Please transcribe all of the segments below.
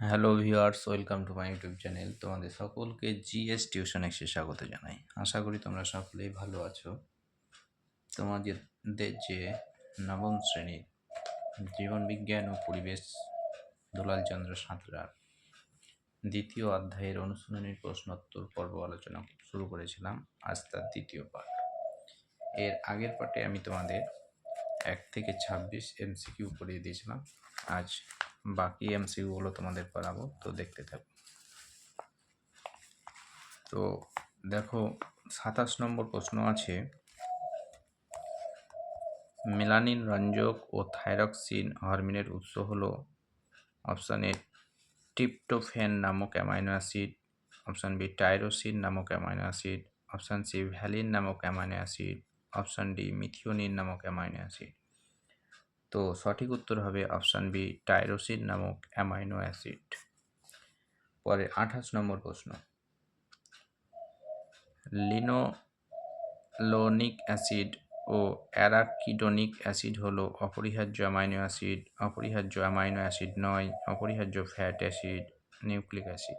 Hello viewers, welcome to my YouTube channel. তোমাদের সকলকে GS tuition এক্সে স্বাগত জানাই। আশা করি তোমরা সকলেই ভালো আছো। তোমাদের যে নবম শ্রেণির জীবন বিজ্ঞান ও পরিবেশ দুলালচন্দ্র সাঁতরার দ্বিতীয় অধ্যায়ের অনুশীলনীর প্রশ্নোত্তর পর্ব আলোচনা শুরু করেছিলাম। আজ তার দ্বিতীয় পাঠ। এর আগের পাঠে আমি তোমাদের এক থেকে ছাব্বিশ এমসিকিউ করিয়ে দিয়েছিলাম। আজ বাকি এমসিকিউগুলো তোমাদের করাবো, তো দেখতে থাকো। তো দেখো, সাতাশ নম্বর প্রশ্ন আছে, মেলানিন রঞ্জক ও থাইরক্সিন হরমিনের উৎস হলো অপশান এ টিপটোফেন নামক amino acid, option B tyrosine নামক amino acid, option C valine নামক amino acid, option D methionine নামক অ্যামাইনো অ্যাসিড। তো সঠিক উত্তর হবে অপশান বি, টাইরোসিন নামক অ্যামাইনো অ্যাসিড। পরে আঠাশ নম্বর প্রশ্ন। লিনোলোনিক অ্যাসিড ও অ্যারাকিডোনিক অ্যাসিড হলো অপরিহার্য অ্যামাইনো অ্যাসিড। অপরিহার্য অ্যামাইনো অ্যাসিড নয়, অপরিহার্য ফ্যাট অ্যাসিড, নিউক্লিক অ্যাসিড।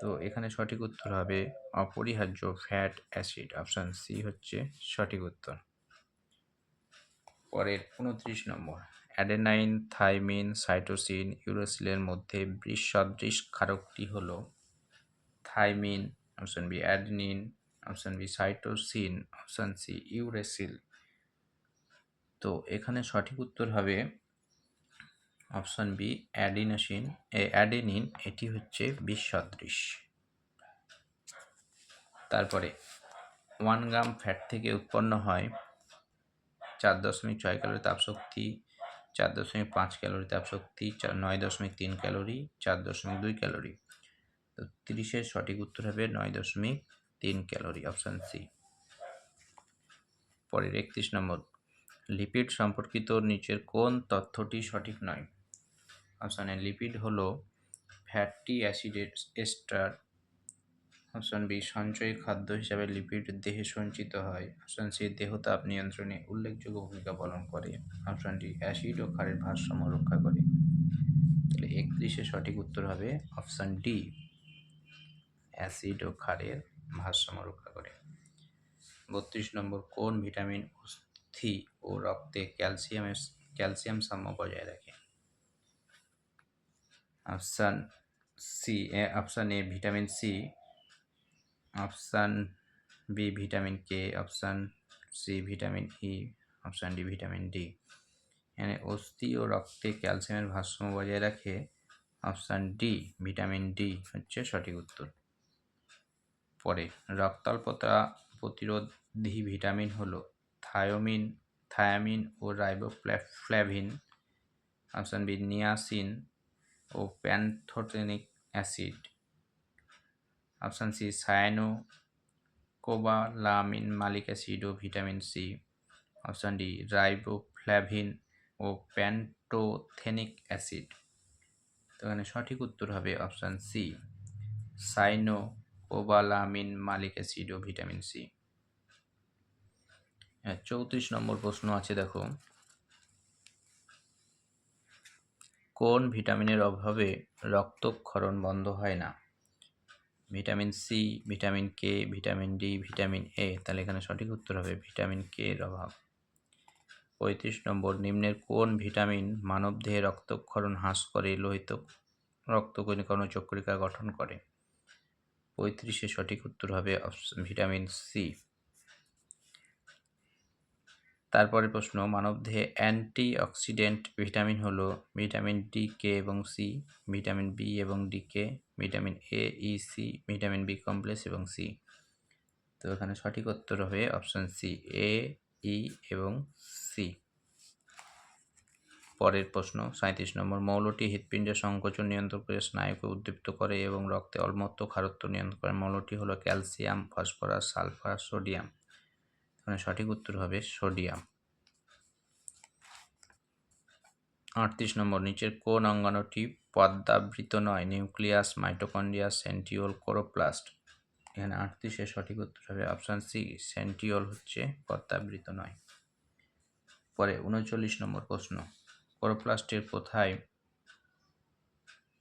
তো এখানে সঠিক উত্তর হবে অপরিহার্য ফ্যাট অ্যাসিড। অপশান সি হচ্ছে সঠিক উত্তর। পরের উনত্রিশ নম্বর। অ্যাডেনাইন, থাইমিন, সাইটোসিন, ইউরোসিলের মধ্যে বৃষদৃশ ক্ষারকটি হল thymine, option B adenine, option B cytosine, option C uracil. তো এখানে সঠিক উত্তর হবে option B adenosine. A adenine, এটি হচ্ছে বিসদৃশ। তারপরে ওয়ান গ্রাম ফ্যাট থেকে উৎপন্ন হয় চার দশমিক ছয় ক্যালোরি তাপশক্তি, চার দশমিক পাঁচ ক্যালোরি তাপশক্তি চার নয় দশমিক তিন ক্যালোরি, চার দশমিক দুই ক্যালোরি। তো তিরিশের সঠিক উত্তর হবে নয় দশমিক তিন ক্যালোরি, অপশান সি। পরের একত্রিশ নম্বর। লিপিড সম্পর্কিত নিচের কোন তথ্যটি সঠিক নয়? অপশান লিপিড হলো ফ্যাটি অ্যাসিডের এস্টার অপশন বি সঞ্চয়ী খাদ্য হিসাবে লিপিড দেহে সঞ্চিত হয়। অপশন সি দেহতাপ নিয়ন্ত্রণে উল্লেখযোগ্য ভূমিকা পালন করে। অপশন ডি অ্যাসিড ও ক্ষারের ভারসাম্য রক্ষা করে। তাহলে একত্রিশে সঠিক উত্তর হবে অপশন ডি। অ্যাসিড ও ক্ষারের ভারসাম্য রক্ষা করে। বত্রিশ নম্বর, কোন ভিটামিন অস্থি ও রক্তে ক্যালসিয়ামের ক্যালসিয়াম সাম্য বজায় রাখে? Option C option A vitamin C option B vitamin K, option C vitamin E, option D vitamin D. এখানে অস্থি ও রক্তে ক্যালসিয়ামের ভারসাম্য বজায় রাখে অপশান ডি ভিটামিন ডি হচ্ছে সঠিক উত্তর। পরে রক্তাল্পতা প্রতিরোধী ভিটামিন হলো থায়োমিন, থায়ামিন ও রাইবোফ্ল্যাভিন অপশান বি নিয়াসিন ও pantothenic acid. Option C cyanocobalamin malic acid ও vitamin C. Option D riboflavin ও প্যান্টোথেনিক অ্যাসিড। তো এখানে সঠিক উত্তর হবে option C cyanocobalamin malic acid ও ভিটামিন সি। হ্যাঁ চৌত্রিশ নম্বর প্রশ্ন আছে, দেখো। কোন ভিটামিনের অভাবে রক্তক্ষরণ বন্ধ হয় না? Vitamin C, vitamin K, vitamin D, vitamin A, তাহলে এখানে সঠিক উত্তর হবে ভিটামিন কে এর অভাব। পঁয়ত্রিশ নম্বর, নিম্নের কোন ভিটামিন মানবদেহে রক্তক্ষরণ হ্রাস করে, লোহিত রক্তকণিকণ চক্রিকা গঠন করে? পঁয়ত্রিশে সঠিক উত্তর হবে ভিটামিন সি। তারপরে প্রশ্ন, মানবদেহে অ্যান্টি অক্সিডেন্ট ভিটামিন হলো ভিটামিন ডি কে এবং সি, ভিটামিন বি এবং D K? Vitamin A E C vitamin B complex এবং সি তো এখানে সঠিক উত্তর হবে অপশান সি এ ই এবং সি পরের প্রশ্ন সাঁত্রিশ নম্বর, মৌলটি হৃৎপিণ্ডের সংকোচন নিয়ন্ত্রণ করে স্নায়ুকে উদ্দীপ্ত করে এবং রক্তে অলমত্ত খারত্ব নিয়ন্ত্রণ করে। মৌলটি হলো ক্যালসিয়াম, ফসফরাস, সালফার, সোডিয়াম। এখানে সঠিক উত্তর হবে সোডিয়াম। আটত্রিশ নম্বর, নিচের কোন অঙ্গাণুটি পদ্মাবৃত নয়? Nucleus, mitochondria centriole chloroplast. এখানে আটত্রিশের সঠিক উত্তর হবে অপশান সি সেন্টিওল হচ্ছে পদ্মাবৃত নয়। পরে উনচল্লিশ নম্বর প্রশ্ন, কোরোপ্লাস্টের কোথায়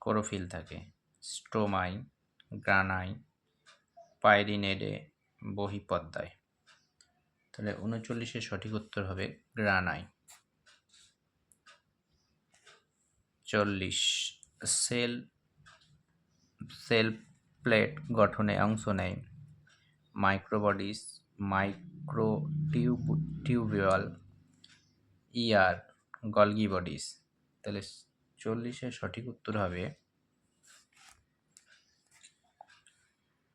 কোরোফিল থাকে? স্ট্রোমাই গ্রানাই পাইরিনেডে, বহিপদ্মায়। তাহলে উনচল্লিশের সঠিক উত্তর হবে গ্রানাই চল্লিশ সেল সেল প্লেট গঠনে অংশ নেয়। Microbodies micro tube tubular, Golgi bodies. তাহলে চল্লিশের সঠিক উত্তর হবে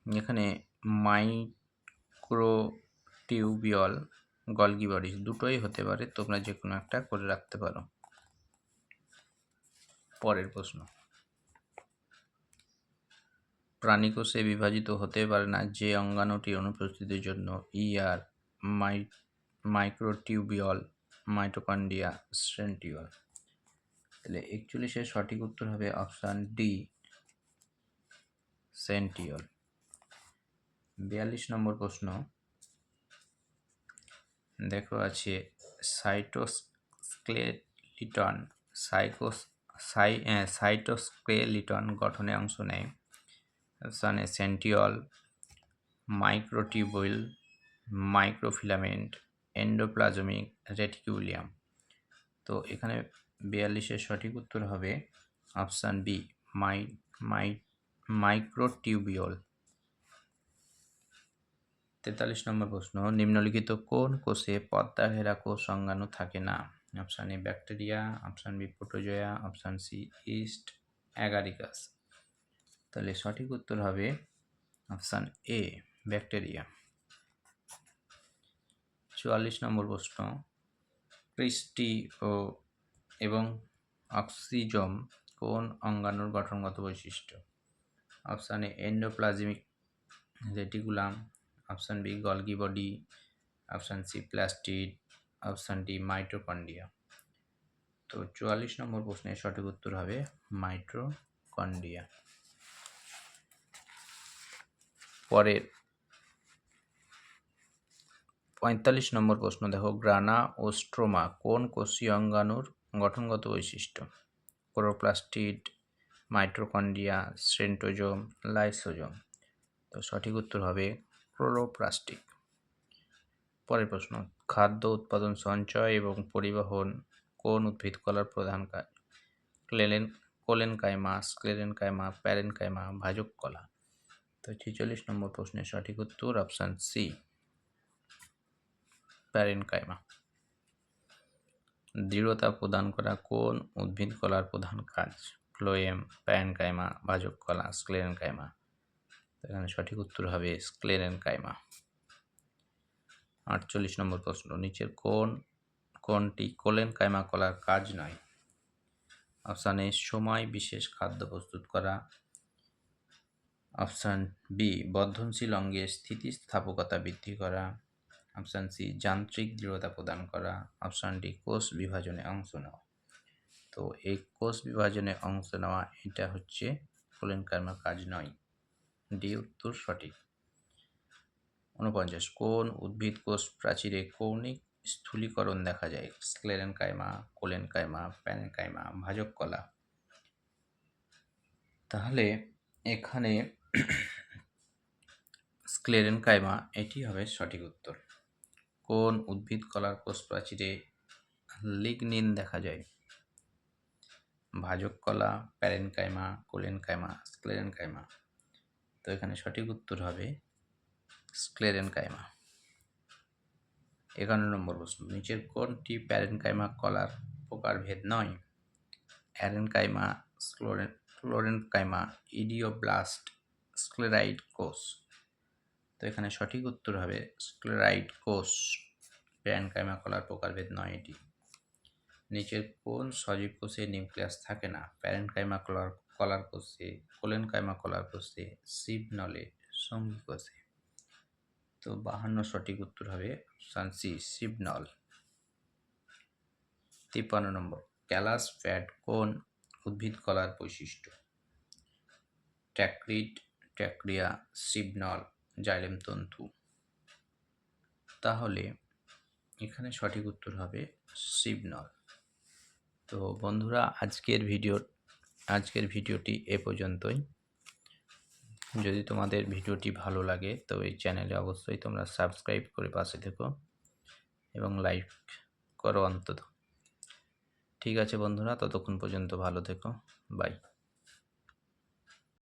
এখানে মাইক্রো টিউবিওল গলগি বডিস দুটোই হতে পারে, তোমরা যে কোনো একটা করে রাখতে পারো। পরের প্রশ্ন। প্রাণীকোষে বিভাজিত হতে পারে না যে অঙ্গাণুটি অনুপস্থিতির জন্য। ইআর মাই মাইক্রোটিউবিয়ল মাইটোকন্ডিয়া সেন্টিওল তাহলে একচল্লিশের সঠিক উত্তর হবে অপশান ডি সেন্টিওল বিয়াল্লিশ নম্বর প্রশ্ন। দেখো আছে সাইটোস্ক্লেলিটন সাইকোস সাই সাইটোস্ক্লেলিটন গঠনে অংশ নেয়। সানে centriole microtubule microfilament, endoplasmic, reticulum. তো এখানে বিয়াল্লিশের সঠিক উত্তর হবে অপশান বি, মাই মাই মাইক্রোটিউবিওল তেতাল্লিশ নম্বর প্রশ্ন, নিম্নলিখিত কোন কোষে পদ্মা ঘেরা কোষ অঙ্গাণু থাকে না? Option A bacteria option B protozoa option C yeast Agaricus তাহলে সঠিক উত্তর হবে অপশান এ ব্যাকটেরিয়া চুয়াল্লিশ নম্বর প্রশ্ন। ক্রিস্টি ও এবং অক্সিজম কোন অঙ্গাণুর গঠনগত বৈশিষ্ট্য? Option A endoplasmic reticulum option B Golgi body. Option C plastid option D mitochondria তো চুয়াল্লিশ নম্বর প্রশ্নের সঠিক উত্তর হবে মাইট্রোকন্ডিয়া পরের, পঁয়তাল্লিশ নম্বর প্রশ্ন, দেখো, গ্রানা ও স্ট্রোমা কোন কোষীয় অঙ্গাণুর গঠনগত বৈশিষ্ট্য? Chloroplastid mitochondria centrosome lysosome. তো সঠিক উত্তর হবে ক্লোরোপ্লাস্টিক পরের প্রশ্ন, খাদ্য উৎপাদন সঞ্চয় এবং পরিবহন কোন উদ্ভিদ কলার প্রধান কাজ ক্লেলেন collenchyma sclerenchyma parenchyma ভাজক কলা? তো ছেচল্লিশ নম্বর প্রশ্নের সঠিক উত্তর অপশান সি প্যারেন কাইমা দৃঢ়তা প্রদান করা কোন উদ্ভিদ কলার প্রধান কাজ? ফ্লোয়েম প্যারেন কাইমা ভাজক কলা স্ক্লেরেন কাইমা এখানে সঠিক উত্তর হবে স্ক্লেরেন কাইমা আটচল্লিশ নম্বর প্রশ্ন, নিচের কোন, কোনটি কোলেন কাইমা কলার কাজ নয়? অপশান এ, সময় বিশেষ খাদ্য প্রস্তুত করা। অপশান বি, বর্ধনশীল অঙ্গে স্থিতিস্থাপকতা বৃদ্ধি করা। অপশান সি, যান্ত্রিক দৃঢ়তা প্রদান করা। অপশান ডি, কোষ বিভাজনে অংশ নেওয়া। তো এই কোষ বিভাজনে অংশ নেওয়া, এটা হচ্ছে কোলেন কার্মার কাজ নয়। ডি, উত্তর সঠিক। উনপঞ্চাশ কোন উদ্ভিদ কোষ, প্রাচীরে কৌণিক স্থূলীকরণ দেখা যায়। Sclerenchyma collenchyma parenchyma ভাজক কলা তাহলে এখানে স্ক্লেরেন কাইমা এটি হবে সঠিক উত্তর। কোন উদ্ভিদ কলার কোষ, প্রাচীরে লিগনিন দেখা যায়। ভাজক কলা parenchyma collenchyma sclerenchyma তো এখানে সঠিক উত্তর হবে স্ক্লেরেন কাইমা একান্ন নম্বর প্রশ্ন, নিচের কোনটি প্যারেন কাইমা কলার প্রকারভেদ নয়? অ্যারেন কাইমা কাইমা ইডিওব্লাস্ট, স্ক্লেরাইড কোষ। তো এখানে সঠিক উত্তর হবে স্ক্লেরাইড কোষ। প্যারেন কাইমা কলার প্রকারভেদ নয় এটি। নিচের কোন সজীব কোষে নিউক্লিয়াস থাকে না? প্যারেন কাইমা কলার কলার কোষে কোলেন কাইমা কলার কোষে সিভ নলে সঙ্গী কোষে। তো বাহান্ন সঠিক উত্তর হবে সানসি সিবনল তিপ্পান্ন নম্বর, ক্যালাস ফ্যাট কোন উদ্ভিদ কলার বৈশিষ্ট্য? ট্যাক্রিড ট্যাক্রিয়া সিবনল জাইলেম তন্তু। তাহলে এখানে সঠিক উত্তর হবে সিবনল তো বন্ধুরা, আজকের ভিডিওর আজকের ভিডিওটি এ পর্যন্তই। যদি তোমাদের ভিডিওটি ভালো লাগে, তো এই চ্যানেলে অবশ্যই তোমরা সাবস্ক্রাইব করে পাশে থেকো এবং লাইক করো অন্তত। ঠিক আছে বন্ধুরা, ততক্ষণ পর্যন্ত ভালো থেকো। বাই।